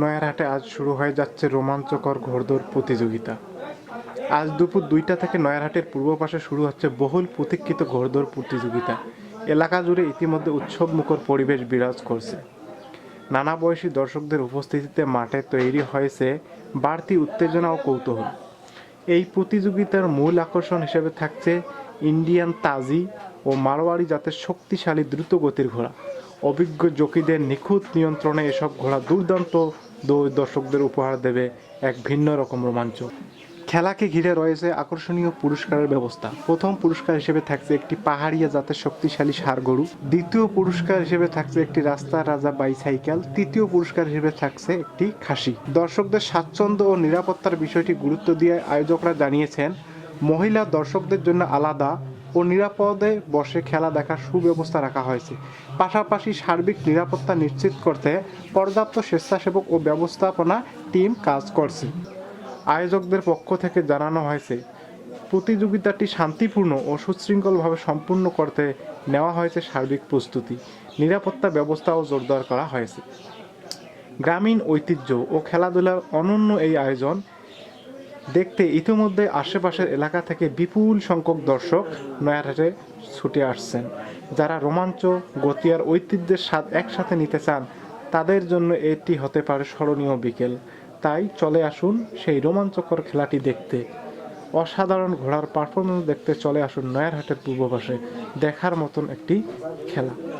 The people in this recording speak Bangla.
নয়ারহাটে আজ শুরু হয়ে যাচ্ছে রোমাঞ্চকর ঘোড়দৌড় প্রতিযোগিতা। আজ দুপুর দুইটা থেকে নয়ারহাটের পূর্ব পাশে শুরু হচ্ছে বহুল প্রতীক্ষিত ঘোড়দৌড় প্রতিযোগিতা। এলাকা জুড়ে ইতিমধ্যে উৎসব মুখর পরিবেশ বিরাজ করছে। নানা বয়সী দর্শকদের উপস্থিতিতে মাঠে তৈরি হয়েছে বাড়তি উত্তেজনা ও কৌতূহল। এই প্রতিযোগিতার মূল আকর্ষণ হিসেবে থাকছে ইন্ডিয়ান তাজি ও মারোয়ারি জাতের শক্তিশালী দ্রুতগতির ঘোড়া। অভিজ্ঞ জকিদের নিখুঁত নিয়ন্ত্রণে এসব ঘোড়া দুর্দান্ত দর্শকদের উপহার দেবে এক ভিন্ন রকম রোমাঞ্চ। খেলাকে ঘিরে রয়েছে আকর্ষণীয় পুরস্কারের ব্যবস্থা। প্রথম পুরস্কার হিসেবে থাকছে একটি পাহাড়িয়া জাতের শক্তিশালী ষাঁড় গরু। দ্বিতীয় পুরস্কার হিসেবে থাকছে একটি রাস্তার রাজা বাইসাইকেল। তৃতীয় পুরস্কার হিসেবে থাকছে একটি খাসি। দর্শকদের স্বাচ্ছন্দ্য ও নিরাপত্তার বিষয়টি গুরুত্ব দিয়ে আয়োজকরা জানিয়েছেন, মহিলা দর্শকদের জন্য আলাদা ও নিরাপদে বসে খেলা দেখার সুব্যবস্থা রাখা হয়েছে। পাশাপাশি সার্বিক নিরাপত্তা নিশ্চিত করতে পর্যাপ্ত স্বেচ্ছাসেবক ও ব্যবস্থাপনা টিম কাজ করছে। আয়োজকদের পক্ষ থেকে জানানো হয়েছে, প্রতিযোগিতাটি শান্তিপূর্ণ ও সুশৃঙ্খলভাবে সম্পূর্ণ করতে নেওয়া হয়েছে সার্বিক প্রস্তুতি, নিরাপত্তা ব্যবস্থাও জোরদার করা হয়েছে। গ্রামীণ ঐতিহ্য ও খেলাধুলার অনন্য এই আয়োজন দেখতে ইতিমধ্যে আশেপাশের এলাকা থেকে বিপুল সংখ্যক দর্শক নয়ারহাটে ছুটে আসছেন। যারা রোমাঞ্চ গতি আর ঐতিহ্যের স্বাদ একসাথে নিতে চান, তাদের জন্য এটি হতে পারে স্মরণীয় বিকেল। তাই চলে আসুন সেই রোমাঞ্চকর খেলাটি দেখতে। অসাধারণ ঘোড়ার পারফরমেন্স দেখতে চলে আসুন নয়ারহাটের পূর্ব পাশে। দেখার মতন একটি খেলা।